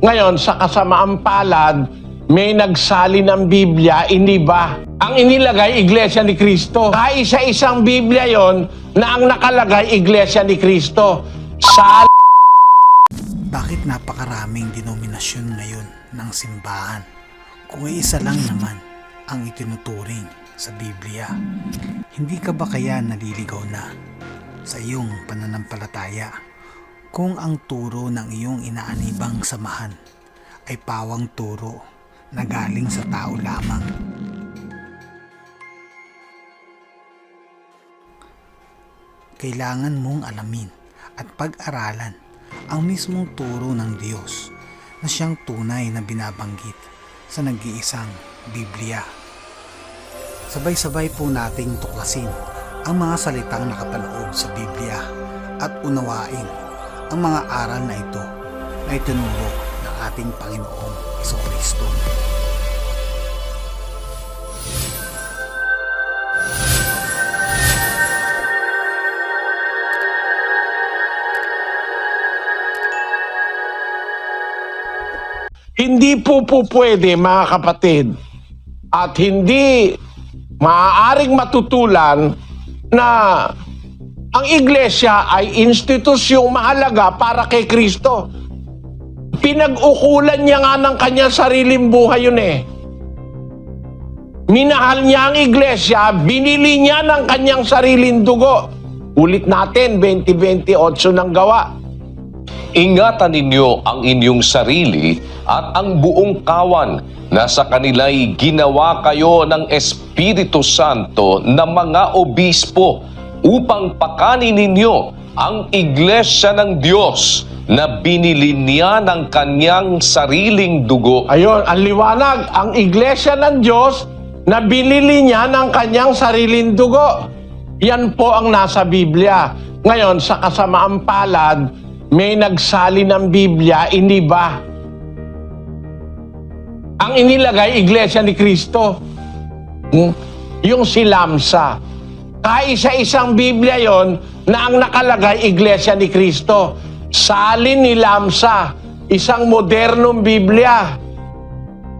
Ngayon, sa kasamaang palad, may nagsali ng Biblia, hindi ba? Ang inilagay, Iglesia ni Kristo. Kaisa-isang Biblia yon na ang nakalagay, Iglesia ni Kristo. Sa Bakit napakaraming denominasyon ngayon ng simbahan? Kung isa lang naman ang itinuturing sa Biblia, hindi ka ba kaya naliligaw na sa iyong pananampalataya kung ang turo ng iyong inaanibang samahan ay pawang turo na galing sa tao lamang? Kailangan mong alamin at pag-aralan ang mismong turo ng Diyos na siyang tunay na binabanggit sa nag-iisang Biblia. Sabay-sabay po nating tuklasin ang mga salitang nakapaloob sa Biblia at unawain ang mga aral na ito na itinuro ng ating Panginoong Kristo. Hindi po po pwede mga kapatid at hindi maaaring matutulan na ang iglesia ay institusyong mahalaga para kay Kristo. Pinag-ukulan niya nga ng kanyang sariling buhay yun eh. Minahal niya ang iglesia, binili niya ng kanyang sariling dugo. Ulit natin, 2028 ng gawa. Ingatan ninyo ang inyong sarili at ang buong kawan na sa kanila'y ginawa kayo ng Espiritu Santo na mga obispo upang pakanin ninyo ang iglesia ng Diyos na binili niya ng kanyang sariling dugo. Ayun, ang liwanag, ang iglesia ng Diyos na binili niya ng kanyang sariling dugo. Yan po ang nasa Biblia. Ngayon, sa kasamaang palad, may nagsali ng Biblia, hindi ba? Ang inilagay, iglesia ni Kristo. Hmm? Yung si Lamsa. Kaisa-isang Biblia yon na ang nakalagay, iglesia ni Kristo. Salin ni Lamsa, isang modernong Biblia.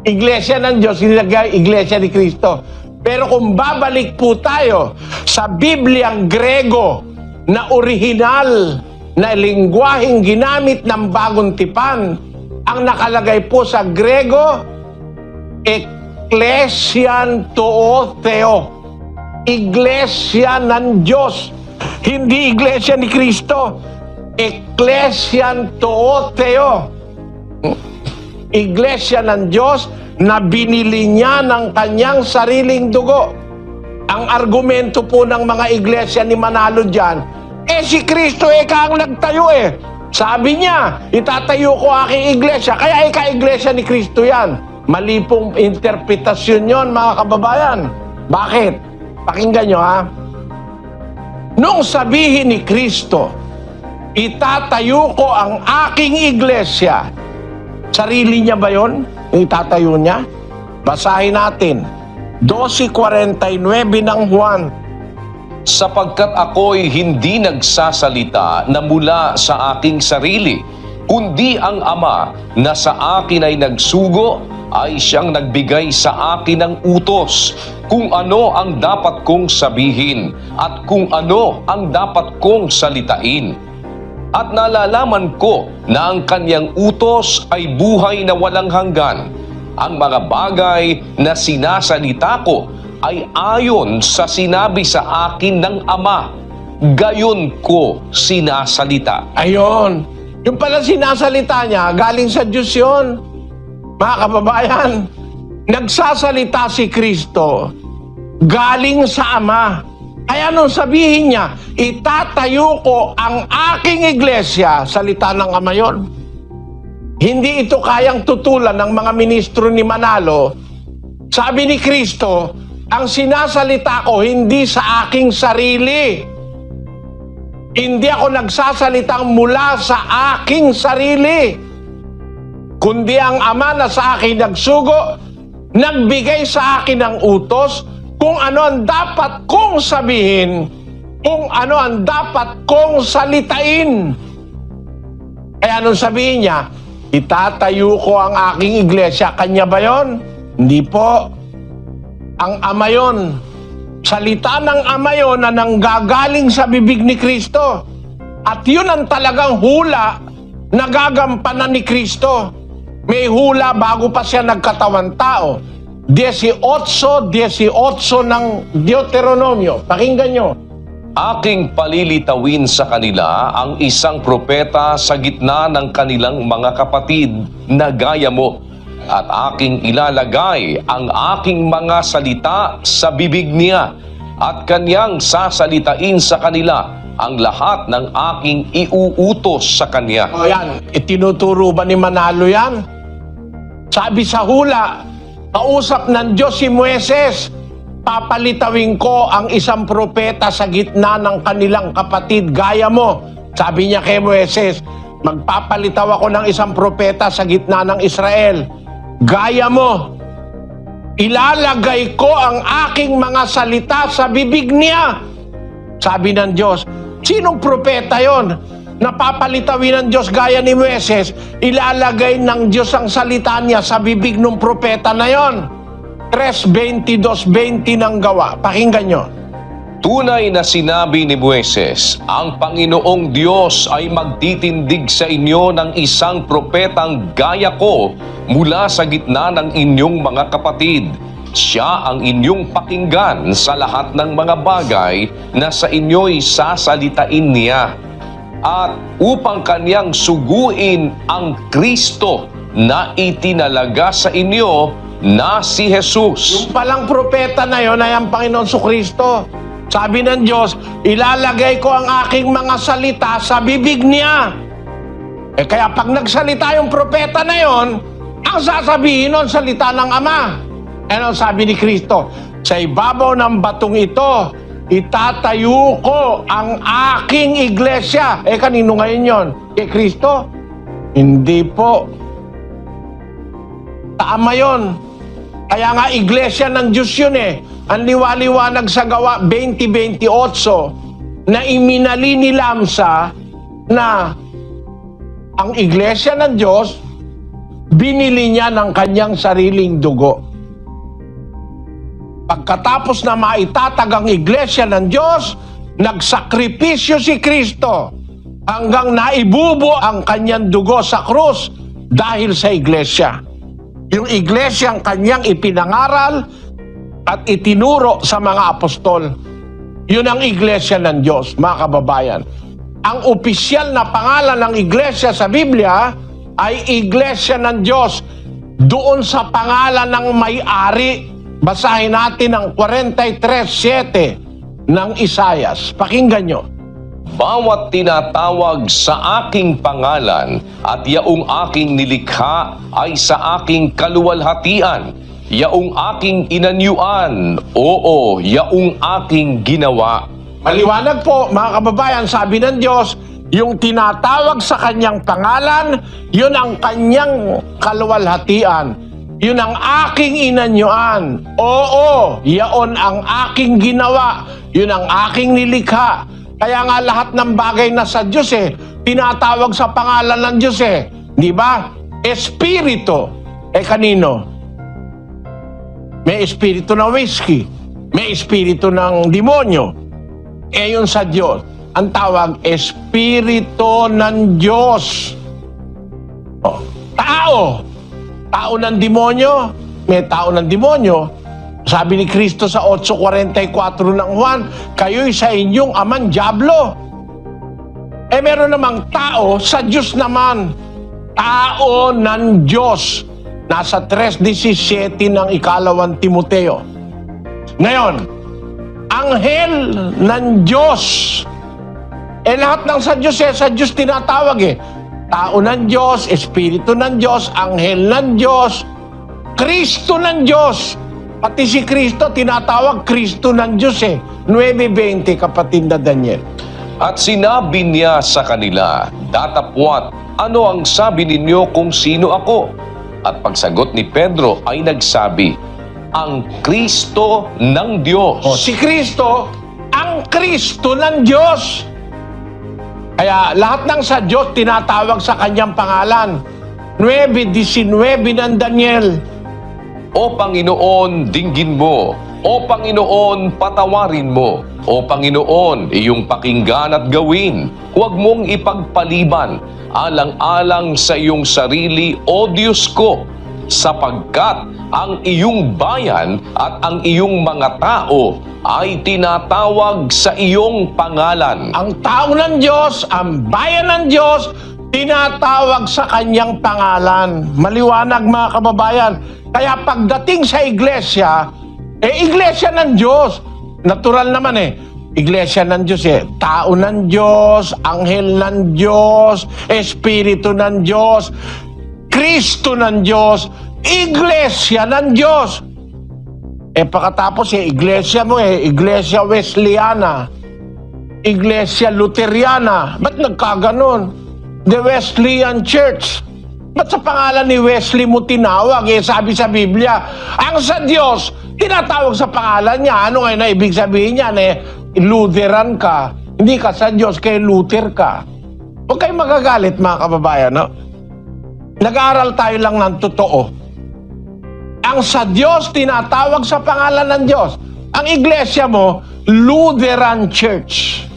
Iglesia ng Diyos, nilagay Iglesia ni Kristo. Pero kung babalik po tayo sa Bibliang Grego na orihinal na lingwaheng ginamit ng bagong tipan, ang nakalagay po sa Grego, Ecclesian Theo. Iglesia ng Diyos. Hindi Iglesia ni Kristo. Ecclesian Theo. Iglesia ng Diyos na binili niya ng kanyang sariling dugo. Ang argumento po ng mga iglesia ni Manalo dyan, eh si Kristo eh ang nagtayo eh. Sabi niya, itatayo ko aking iglesia, kaya ika-iglesia ni Kristo yan. Mali pong interpretasyon yon mga kababayan. Bakit? Pakinggan nyo ha. Nung sabihin ni Kristo, itatayo ko ang aking iglesia, Sarili niya ba yon? Itatayo niya? Basahin natin. 12.49 ng Juan. sapagkat ako'y hindi nagsasalita na mula sa aking sarili, kundi ang Ama na sa akin ay nagsugo ay siyang nagbigay sa akin ng utos kung ano ang dapat kong sabihin at kung ano ang dapat kong salitain. At nalalaman ko na ang kanyang utos ay buhay na walang hanggan. Ang mga bagay na sinasalita ko ay ayon sa sinabi sa akin ng Ama. Gayon ko sinasalita. Ayon. Yung pala sinasalita niya, galing sa Diyos yun. Mga kababayan, nagsasalita si Kristo galing sa Ama. Kaya nung sabihin niya, itatayo ko ang aking iglesia, salita ng Ama yun. Hindi ito kayang tutulan ng mga ministro ni Manalo. Sabi ni Kristo, ang sinasalita ko hindi sa aking sarili. Hindi ako nagsasalitang mula sa aking sarili. Kundi ang Ama na sa akin nagsugo, nagbigay sa akin ng utos kung ano ang dapat kong sabihin, kung ano ang dapat kong salitain. Kaya anong sabihin niya, itatayo ko ang aking iglesia. Kanya ba yon? Hindi po. Ang ama yon. Salita ng ama yon na nanggagaling sa bibig ni Kristo. At yun ang talagang hula na gagampanan ni Kristo. May hula bago pa siya nagkatawan tao. 18, 18 ng Deuteronomio. Pakinggan nyo. Aking palilitawin sa kanila ang isang propeta sa gitna ng kanilang mga kapatid na gaya mo at aking ilalagay ang aking mga salita sa bibig niya at kanyang sasalitain sa kanila ang lahat ng aking iuutos sa kanya. O yan, itinuturo ba ni Manalo yan? Sabi sa hula, kausap ng Diyos si Moises, papalitawin ko ang isang propeta sa gitna ng kanilang kapatid, gaya mo. Sabi niya kay Moises, magpapalitaw ako ng isang propeta sa gitna ng Israel, gaya mo. Ilalagay ko ang aking mga salita sa bibig niya. Sabi ng Diyos, sinong propeta yon? Napapalitawin ng Diyos gaya ni Moises, ilalagay ng Diyos ang salita niya sa bibig ng propeta na yon. 3.22.20 ng gawa. Pakinggan nyo. Tunay na sinabi ni Moises, ang Panginoong Diyos ay magtitindig sa inyo ng isang propetang gaya ko mula sa gitna ng inyong mga kapatid. Siya ang inyong pakinggan sa lahat ng mga bagay na sa inyo'y sasalitain niya. At upang kanyang suguin ang Kristo na itinalaga sa inyo na si Jesus. Yung palang propeta na yon ay ang Panginoon su Kristo. Sabi ng Diyos, ilalagay ko ang aking mga salita sa bibig niya. Eh kaya pag nagsalita yung propeta na yon, ang sasabihin nun, salita ng Ama. Ano sabi ni Kristo? Sa ibabaw ng batong ito, itatayo ko ang aking iglesia. Eh kanino ngayon yon? Kay Kristo? Hindi po. Tama yon. Kaya nga iglesia ng Diyos yun eh. Ang liwaliwanag sa gawa 2028 na iminali ni Lamsa na ang iglesia ng Diyos binili niya ng kanyang sariling dugo. Pagkatapos na maitatag ang iglesia ng Diyos, nagsakripisyo si Kristo hanggang naibubo ang kanyang dugo sa krus dahil sa iglesia. Yung iglesia ang kanyang ipinangaral at itinuro sa mga apostol. Yun ang iglesia ng Diyos, mga kababayan. Ang opisyal na pangalan ng iglesia sa Biblia ay iglesia ng Diyos. Doon sa pangalan ng may-ari, basahin natin ang 43.7 ng Isayas. Pakinggan nyo. Bawat tinatawag sa aking pangalan at yaong aking nilikha ay sa aking kaluwalhatian, yaong aking inanyuan, oo, yaong aking ginawa. Maliwanag po, mga kababayan, sabi ng Diyos, yung tinatawag sa kanyang pangalan, yun ang kanyang kaluwalhatian. Yun ang aking inanyuan. Oo, yaon ang aking ginawa. Yun ang aking nilikha. Kaya nga lahat ng bagay na sa Diyos eh, tinatawag sa pangalan ng Diyos eh. Di ba? Espiritu. Eh kanino? May espiritu ng whiskey. May espiritu ng demonyo. Eh yun sa Diyos. Ang tawag, espiritu ng Diyos. Oh, tao. Tao ng demonyo. May tao ng demonyo. Sabi ni Kristo sa 8.44 ng Juan, kayo'y sa inyong aman Diablo. Eh meron namang tao sa Diyos naman. Tao ng Diyos. Nasa 3.17 ng ikalawang Timoteo. Ngayon, anghel ng Diyos. Eh lahat ng sa Diyos eh, sa Diyos tinatawag eh. Tao ng Diyos, Espiritu ng Diyos, Anghel ng Diyos, Kristo ng Diyos. Pati si Kristo, tinatawag Kristo ng Diyos eh. 9.20 kapatid na Daniel. At sinabi niya sa kanila, Datapwat, ano ang sabi ninyo kung sino ako? At pagsagot ni Pedro ay nagsabi, ang Kristo ng Diyos. O, si Kristo, ang Kristo ng Diyos. Kaya lahat ng sa Diyos tinatawag sa kanyang pangalan. 9.19 ng Daniel. O Panginoon, dinggin mo. O Panginoon, patawarin mo. O Panginoon, iyong pakinggan at gawin. Huwag mong ipagpaliban. Alang-alang sa iyong sarili, O Diyos ko, sapagkat ang iyong bayan at ang iyong mga tao ay tinatawag sa iyong pangalan. Ang tao ng Diyos, ang bayan ng Diyos, tinatawag sa kanyang pangalan. Maliwanag mga kababayan. Kaya pagdating sa iglesia, eh iglesia ng Diyos. Natural naman eh. Iglesia ng Diyos eh. Tao ng Diyos, anghel ng Diyos, Espiritu ng Diyos, Kristo ng Diyos, Iglesia ng Diyos. Eh pagkatapos eh, iglesia mo eh, Iglesia Wesleyana, Iglesia Luteriana. Ba't nagkaganon? The Wesleyan Church. Ba't sa pangalan ni Wesley mo tinawag? Eh, sabi sa Biblia, ang sa Diyos, tinatawag sa pangalan niya. Ano ngayon na ibig sabihin niyan? Eh, Lutheran ka. Hindi ka sa Diyos, kay Luther ka. Huwag kayong magagalit mga kababayan, no? Nag-aaral tayo lang ng totoo. Ang sa Diyos, tinatawag sa pangalan ng Diyos. Ang iglesia mo, Lutheran Church.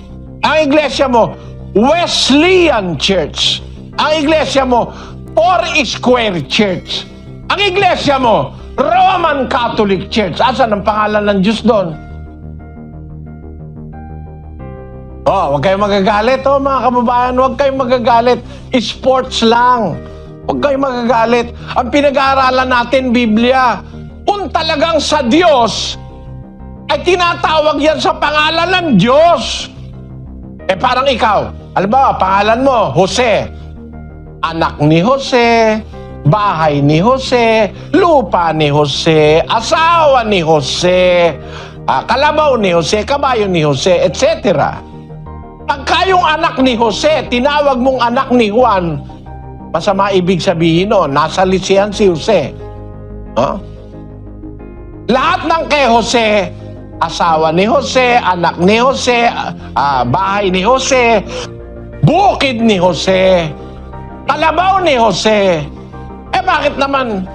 Ang iglesia mo, Wesleyan Church. Ang iglesia mo, Four Square Church. Ang iglesia mo, Roman Catholic Church. Asan ang pangalan ng Diyos doon? Oh, huwag kayong magagalit, oh, mga kababayan. Huwag kayong magagalit. Sports lang. Huwag kayong magagalit. Ang pinag-aaralan natin, Biblia. Kung talagang sa Diyos, ay tinatawag yan sa pangalan ng Diyos. Eh parang ikaw, alam ba, pangalan mo, Jose. Anak ni Jose, bahay ni Jose, lupa ni Jose, asawa ni Jose, ah, kalabaw ni Jose, kabayo ni Jose, etc. Pagka yung anak ni Jose, tinawag mong anak ni Juan, masama ibig sabihin no, nasa lisihan si Jose. No? Lahat ng kay Jose, asawa ni Jose, anak ni Jose, ah, bahay ni Jose, bukid ni Jose, kalabaw ni Jose. Eh bakit naman?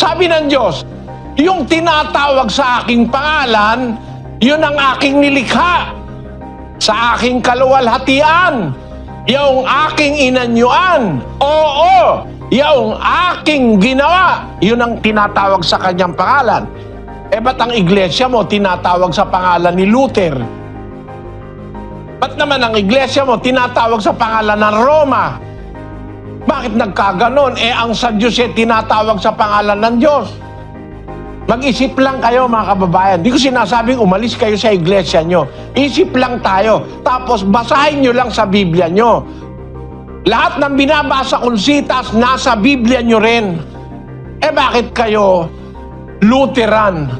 Sabi ng Diyos, yung tinatawag sa aking pangalan, yun ang aking nilikha sa aking kaluwalhatian, yung aking inanyuan, oo, yung aking ginawa, yun ang tinatawag sa kanyang pangalan. Eh ba't ang iglesia mo tinatawag sa pangalan ni Luther? Ba't naman ang iglesia mo tinatawag sa pangalan ng Roma? Bakit nagkaganon? Eh ang sa Diyos eh tinatawag sa pangalan ng Diyos. Mag-isip lang kayo mga kababayan. Di ko sinasabing umalis kayo sa iglesia nyo. Isip lang tayo. Tapos basahin nyo lang sa Biblia nyo. Lahat ng binabasa kong sitas, nasa Biblia nyo rin. Eh bakit kayo Lutheran?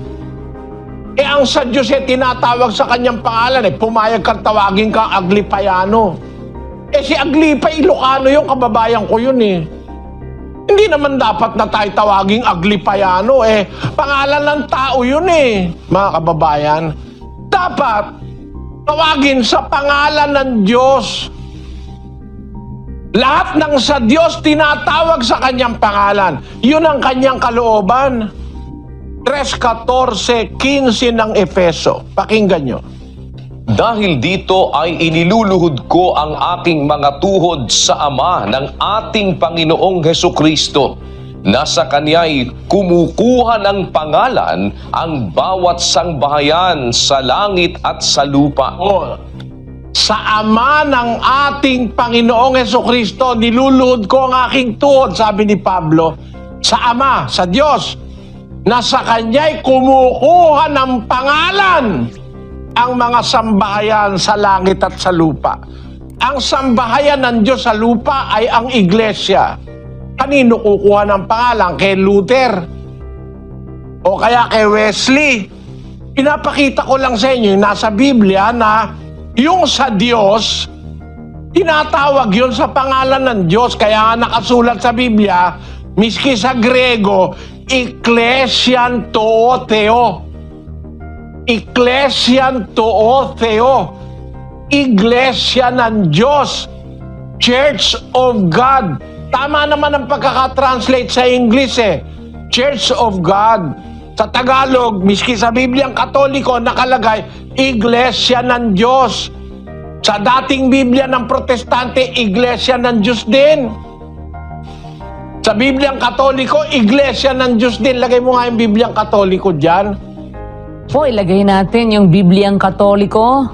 Eh ang sa Diyos eh tinatawag sa kanyang pangalan eh. Pumayag kang tawagin kang Aglipayano. Eh si Aglipa, Ilocano yung kababayan ko yun eh. Hindi naman dapat na tayo tawaging Aglipayano eh. Pangalan ng tao yun eh, mga kababayan. Dapat tawagin sa pangalan ng Diyos. Lahat ng sa Diyos tinatawag sa kanyang pangalan. Yun ang kanyang kalooban. 3.14.15 ng Efeso. Pakinggan nyo. Dahil dito ay iniluluhod ko ang aking mga tuhod sa Ama ng ating Panginoong Heso Kristo na sa Kanya'y kumukuha ng pangalan ang bawat sangbahayan sa langit at sa lupa. Sa Ama ng ating Panginoong Heso Kristo, niluluhod ko ang aking tuhod, sabi ni Pablo, sa Ama, sa Diyos, na sa Kanya'y kumukuha ng pangalan ang mga sambahayan sa langit at sa lupa. Ang sambahayan ng Diyos sa lupa ay ang iglesia. Kanino kukuha ng pangalan? Kay Luther? O kaya kay Wesley? Pinapakita ko lang sa inyo yung nasa Biblia na yung sa Diyos, tinatawag yun sa pangalan ng Diyos. Kaya nga nakasulat sa Biblia, miski sa Grego, Ecclesian Tooteo. Ecclesian Tooteo. Iglesia ng Diyos. Church of God. Tama naman ang pagkakatranslate sa English eh. Church of God. Sa Tagalog, miski sa Bibliang Katoliko, nakalagay, Iglesia ng Diyos. Sa dating Biblia ng Protestante, Iglesia ng Diyos din. Sa Bibliang Katoliko, Iglesia ng Diyos din. Lagay mo nga yung Bibliang Katoliko dyan. Po, ilagay natin yung Bibliang Katoliko.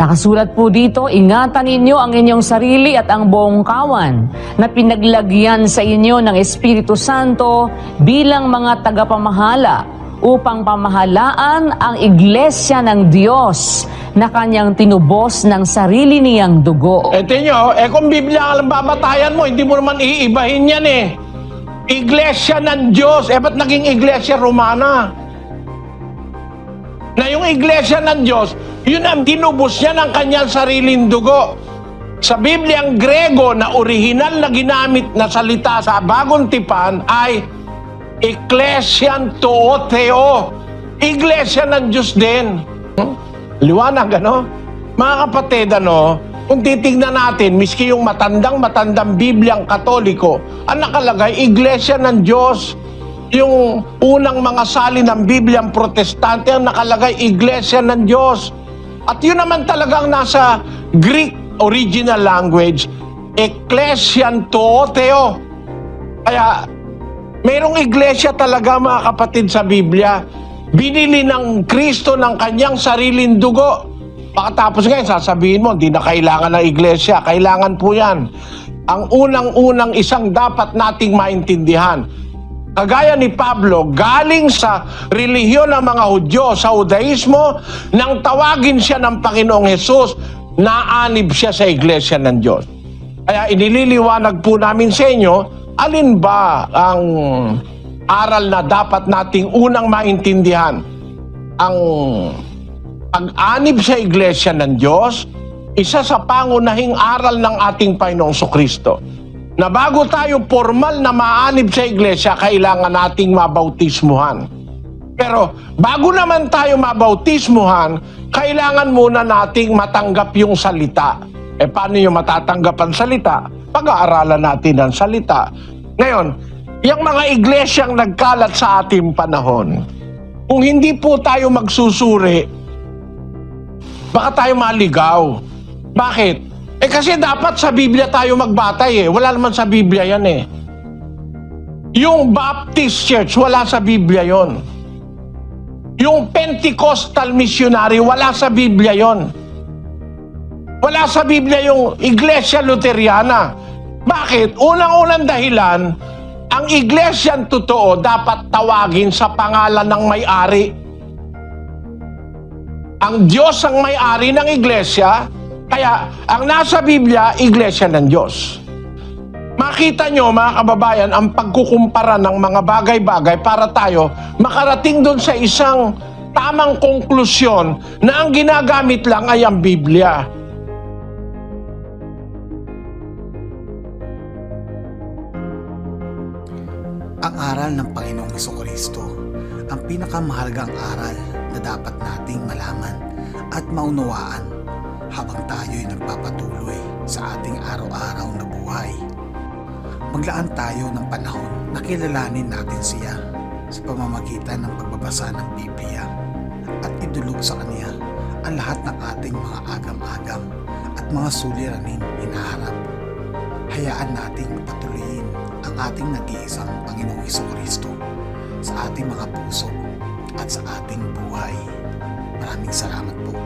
Nakasulat po dito, ingatan ninyo ang inyong sarili at ang buong kawan na pinaglagyan sa inyo ng Espiritu Santo bilang mga tagapamahala upang pamahalaan ang iglesia ng Diyos na kanyang tinubos ng sarili niyang dugo. Ito nyo, eh kung Biblia ang babatayan mo, hindi mo naman iibahin yan eh. Iglesia ng Diyos. Eh ba't naging Iglesia Romana? Na yung Iglesia ng Diyos, yun ang tinubos niya ng kanyang sariling dugo. Sa Bibliang Grego na orihinal na ginamit na salita sa Bagong Tipan ay Ecclesian Tooteo. Iglesia ng Diyos din. Hmm? Liwanag, ano? Mga kapatid, ano? Kung titignan natin, miski yung matandang-matandang Bibliang Katoliko, ang nakalagay, Iglesia ng Diyos. Yung unang mga sali ng Bibliang Protestante, ang nakalagay, Iglesia ng Diyos. At yun naman talagang nasa Greek original language, Ecclesian Tooteo. Kaya, mayroong iglesia talaga mga kapatid sa Biblia. Binili ng Kristo ng kanyang sariling dugo. Pakatapos ngayon, sasabihin mo, hindi na kailangan ng iglesia. Kailangan po yan. Ang unang-unang isang dapat nating maintindihan, kagaya ni Pablo, galing sa relihiyon ng mga Hudyo, sa Judaismo, nang tawagin siya ng Panginoong Hesus, naanib siya sa iglesia ng Diyos. Kaya inililiwanag po namin sa inyo, alin ba ang aral na dapat nating unang maintindihan? Ang pag-anib sa iglesia ng Diyos, isa sa pangunahing aral ng ating Panginoong Kristo. Na bago tayo formal na maanib sa iglesia, kailangan nating mabautismuhan. Pero bago naman tayo mabautismuhan, kailangan muna nating matanggap yung salita. E paano yung matatanggap ang salita? Pag-aaralan natin ang salita. Ngayon, yung mga iglesyang nagkalat sa ating panahon, kung hindi po tayo magsusuri, baka tayo maligaw. Bakit? Eh kasi dapat sa Biblia tayo magbatay eh. Wala naman sa Biblia yan eh. Yung Baptist Church, wala sa Biblia yon. Yung Pentecostal missionary, wala sa Biblia yon. Wala sa Biblia yung Iglesia Luteriana. Bakit? Unang-unang dahilan, ang iglesyang totoo dapat tawagin sa pangalan ng may-ari. Ang Diyos ang may-ari ng iglesia, kaya ang nasa Biblia, iglesia ng Diyos. Makita nyo mga kababayan ang pagkukumpara ng mga bagay-bagay para tayo makarating doon sa isang tamang konklusyon na ang ginagamit lang ay ang Biblia. Ang aral ng Panginoong Kristo, ang pinakamahalagang aral na dapat nating malaman at maunawaan habang tayo'y nagpapatuloy sa ating araw-araw na buhay. Maglaan tayo ng panahon na kilalanin natin siya sa pamamagitan ng pagbabasa ng Biblia at idulog sa Kanya ang lahat ng ating mga agam-agam at mga suliraning hinaharap. Hayaan nating patuloyin ang ating nag-iisang Panginoong Kristo sa ating mga puso at sa ating buhay. Maraming salamat po.